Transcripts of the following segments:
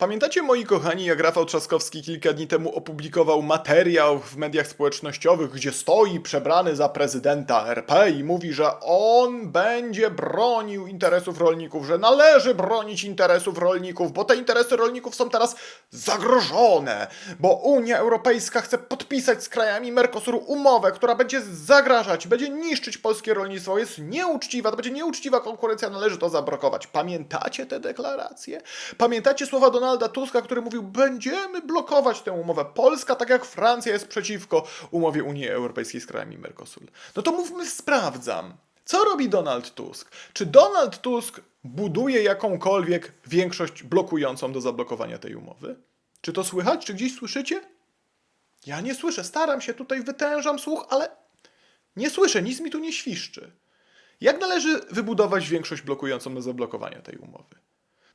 Pamiętacie, moi kochani, jak Rafał Trzaskowski kilka dni temu opublikował materiał w mediach społecznościowych, gdzie stoi przebrany za prezydenta RP i mówi, że on będzie bronił interesów rolników, że należy bronić interesów rolników, bo te interesy rolników są teraz zagrożone, bo Unia Europejska chce podpisać z krajami Mercosuru umowę, która będzie zagrażać, będzie niszczyć polskie rolnictwo, jest nieuczciwa, to będzie nieuczciwa konkurencja, należy to zablokować. Pamiętacie te deklaracje? Pamiętacie słowa Donalda Tuska, który mówił, będziemy blokować tę umowę. Polska, tak jak Francja, jest przeciwko umowie Unii Europejskiej z krajami Mercosur. No to mówmy, sprawdzam. Co robi Donald Tusk? Czy Donald Tusk buduje jakąkolwiek większość blokującą do zablokowania tej umowy? Czy to słychać? Czy gdzieś słyszycie? Ja nie słyszę. Staram się tutaj, wytężam słuch, ale nie słyszę, nic mi tu nie świszczy. Jak należy wybudować większość blokującą do zablokowania tej umowy?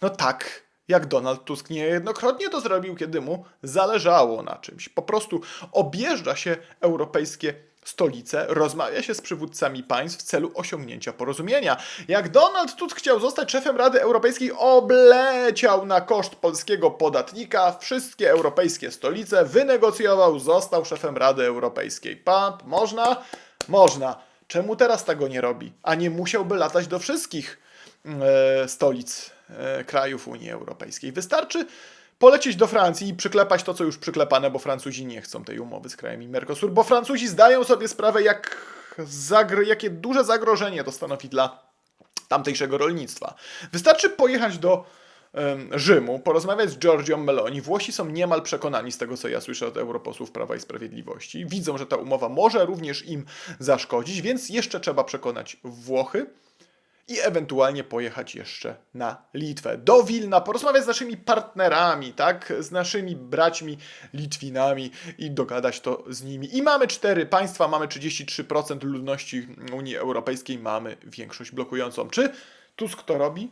No tak, jak Donald Tusk niejednokrotnie to zrobił, kiedy mu zależało na czymś. Po prostu objeżdża się europejskie stolice, rozmawia się z przywódcami państw w celu osiągnięcia porozumienia. Jak Donald Tusk chciał zostać szefem Rady Europejskiej, obleciał na koszt polskiego podatnika wszystkie europejskie stolice, wynegocjował, został szefem Rady Europejskiej. Pan, można? Można. Czemu teraz tego nie robi? A nie musiałby latać do wszystkich e, stolic krajów Unii Europejskiej. Wystarczy polecieć do Francji i przyklepać to, co już przyklepane, bo Francuzi nie chcą tej umowy z krajami Mercosur, bo Francuzi zdają sobie sprawę, jak zagr- jakie duże zagrożenie to stanowi dla tamtejszego rolnictwa. Wystarczy pojechać do Rzymu, porozmawiać z Giorgią Meloni. Włosi są niemal przekonani z tego, co ja słyszę od europosłów Prawa i Sprawiedliwości. Widzą, że ta umowa może również im zaszkodzić, więc jeszcze trzeba przekonać Włochy i ewentualnie pojechać jeszcze na Litwę, do Wilna, porozmawiać z naszymi partnerami, tak, z naszymi braćmi Litwinami i dogadać to z nimi. I mamy cztery państwa, mamy 33% ludności Unii Europejskiej, mamy większość blokującą. Czy Tusk to robi?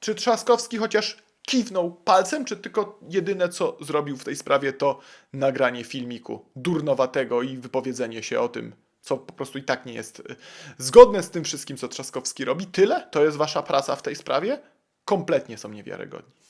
Czy Trzaskowski chociaż kiwnął palcem, czy tylko jedyne co zrobił w tej sprawie to nagranie filmiku durnowatego i wypowiedzenie się o tym, co po prostu i tak nie jest y, zgodne z tym wszystkim, co Trzaskowski robi? Tyle? To jest wasza praca w tej sprawie? Kompletnie są niewiarygodni.